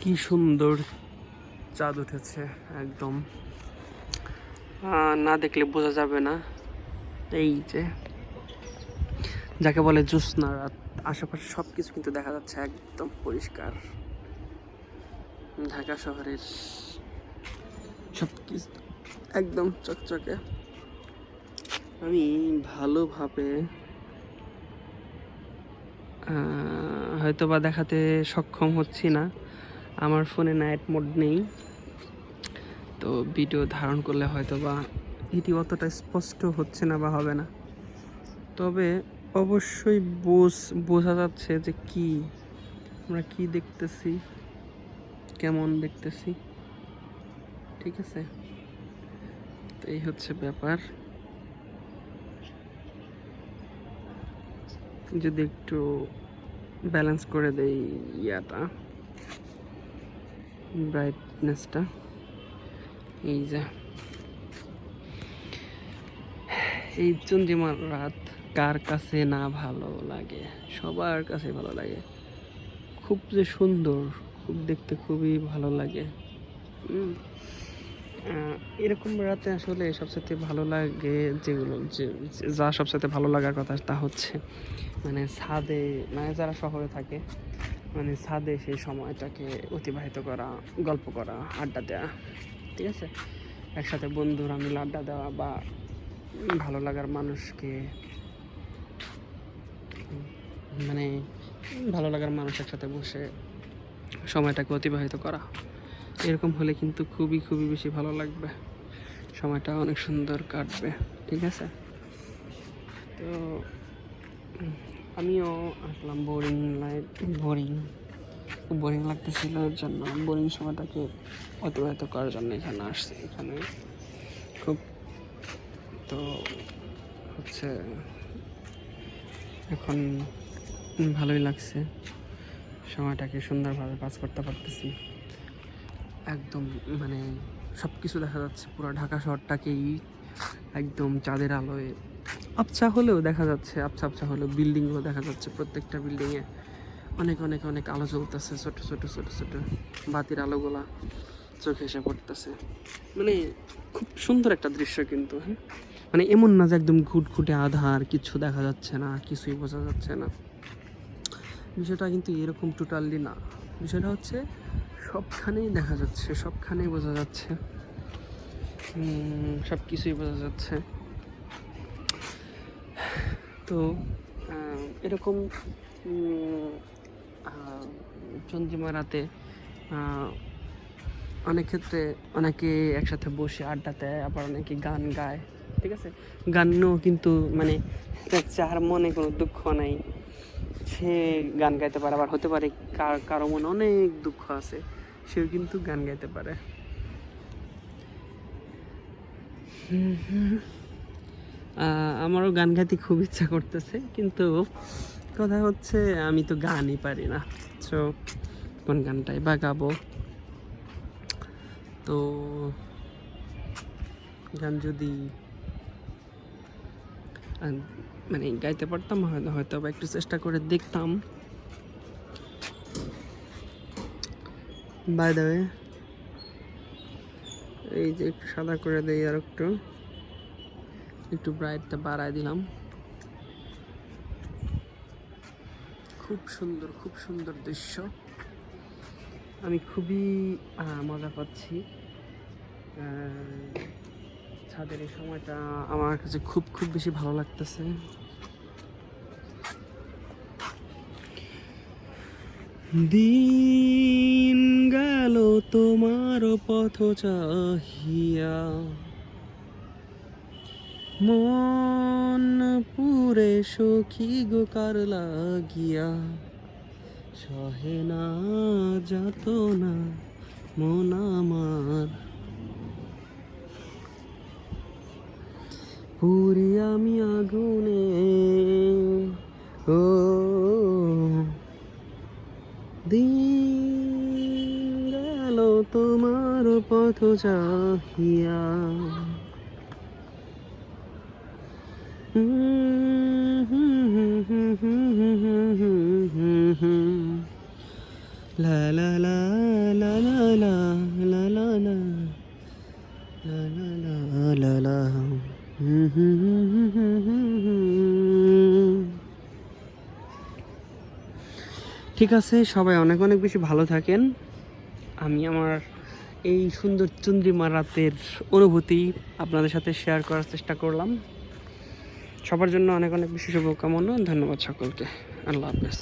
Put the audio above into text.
কি সুন্দর চাঁদ উঠেছে, একদম। না দেখলে বোঝা যাবে না। এই যে, যাকে বলে জ্যোৎস্না রাত, আশেপাশে সব কিছু কিন্তু দেখা যাচ্ছে একদম পরিষ্কার। ঢাকা শহরের সব কিছু একদম চকচকে। আমি ভালোভাবে হয়তো বা দেখাতে সক্ষম হচ্ছি না। আমার ফোনে নাইট মোড নেই। তো ভিডিও ধারণ করলে হয়তো বা এটি অতটা স্পষ্ট হচ্ছে না বা হবে না। তবে অবশ্যই বোঝ, বোঝা যাচ্ছে যে কি, আমরা কি দেখতেছি, কেমন দেখতেছি। ঠিক আছে? তো এই হচ্ছে ব্যাপার। যদি একটু ব্যালেন্স করে দেই ইয়াটা। ব্রাইটনেসটা এই যে। এই চন্দ্রিমার রাত কার কাছে না ভালো লাগে? সবার কাছে ভালো লাগে। খুব যে সুন্দর, খুব দেখতে খুবই ভালো লাগে। এরকম রাতে আসলে সবসাথে ভালো লাগে যেগুলো যে, যে- যা সবসাথে ভালো লাগার কথা তা হচ্ছে মানে ছাদে মানে যারা শহরে থাকে মানে ছাদে সেই সময়টাকে অতিবাহিত করা, গল্প করা, আড্ডা দেওয়া ঠিক আছে? একসাথে বন্ধুরা মিলে আড্ডা দেওয়া বা ভালো লাগার মানুষকে মানে ভালো লাগার মানুষ একসাথে বসে সময়টাকে অতিবাহিত করা। এরকম হলে কিন্তু খুবই খুবই বেশি ভালো লাগবে। সময়টা অনেক সুন্দর কাটবে, ঠিক আছে? তো আমিও আসলাম বোরিং লাইফ বোরিং খুব বোরিং লাগতেছিল, এর জন্য বোরিং সময়টাকে অতিবাহিত করার জন্য এখানে আসছি, এখানে খুব তো হচ্ছে এখন ভালোই লাগছে, সময়টাকে সুন্দরভাবে পাস করতে পারতেছি। একদম মানে সব কিছু দেখা যাচ্ছে, পুরো ঢাকা শহরটাকেই একদম চাঁদের আলোয় আবছা হলেও দেখা যাচ্ছে, আবছা আবছা হলেও বিল্ডিংগুলো দেখা যাচ্ছে প্রত্যেকটা বিল্ডিংয়ে অনেক অনেক অনেক আলো জ্বলতেছে, ছোট ছোট ছোট ছোট বাতির আলোগুলা চোখে এসে পড়তেছে। মানে খুব সুন্দর একটা দৃশ্য কিন্তু হ্যাঁ? মানে এমন না যে একদম ঘুটঘুটে আধার, কিছু দেখা যাচ্ছে না, কিছুই বোঝা যাচ্ছে না। বিষয়টা কিন্তু এরকম টোটালি না। বিষয়টা হচ্ছে সবখানেই দেখা যাচ্ছে, সবখানেই বোঝা যাচ্ছে। সব কিছুই বোঝা যাচ্ছে। তো এরকম চন্দ্রিমা রাতে অনেক ক্ষেত্রে অনেকে একসাথে বসে আড্ডা দেয় আবার অনেকে গান গায় ঠিক আছে? গানও কিন্তু মানে যার মনে কোনো দুঃখ নাই সে গান গাইতে পারে আবার হতে পারে কার কারও মনে অনেক দুঃখ আছে সেও কিন্তু গান গাইতে পারে। আহ, আমারও গান গাইতে খুব ইচ্ছা করতেছে, কিন্তু কথা হচ্ছে আমি তো গানই পারি না। তো কোন গানটাই বা গাবো? তো গান যদি মানে গাইতে পারতাম হয়তো বা একটু চেষ্টা করে দেখতাম। বাই দ্য এই যে একটু সাদা করে দেই আর একটু। একটু ব্রাইটটা বাড়ায় দিলাম। খুব সুন্দর খুব সুন্দর দৃশ্য। আমি খুবই মজা পাচ্ছি। ছাদের এই সময়টা আমার কাছে খুব খুব বেশি ভালো লাগতেছে। দিন গেল তোমার পথ চাহিয়া মন পুরে সখী গো কার লাগিয়া? সহে না, যাত না, মন আমার। পুরি আমি আগুনে, ও দিন গেল তোমার পথ চাহিয়া। লা লা লা লা লা লা হুম হুম হুম হুম হুম হুম হুম। ঠিক আছে, সবাই অনেক অনেক বেশি ভালো থাকেন আমি আমার এই সুন্দর চন্দ্রিমা রাতের অনুভূতি আপনাদের সাথে শেয়ার করার চেষ্টা করলাম সবার জন্য অনেক অনেক বেশি শুভকামনা। ধন্যবাদ সকলকে। আল্লাহ হাফেজ।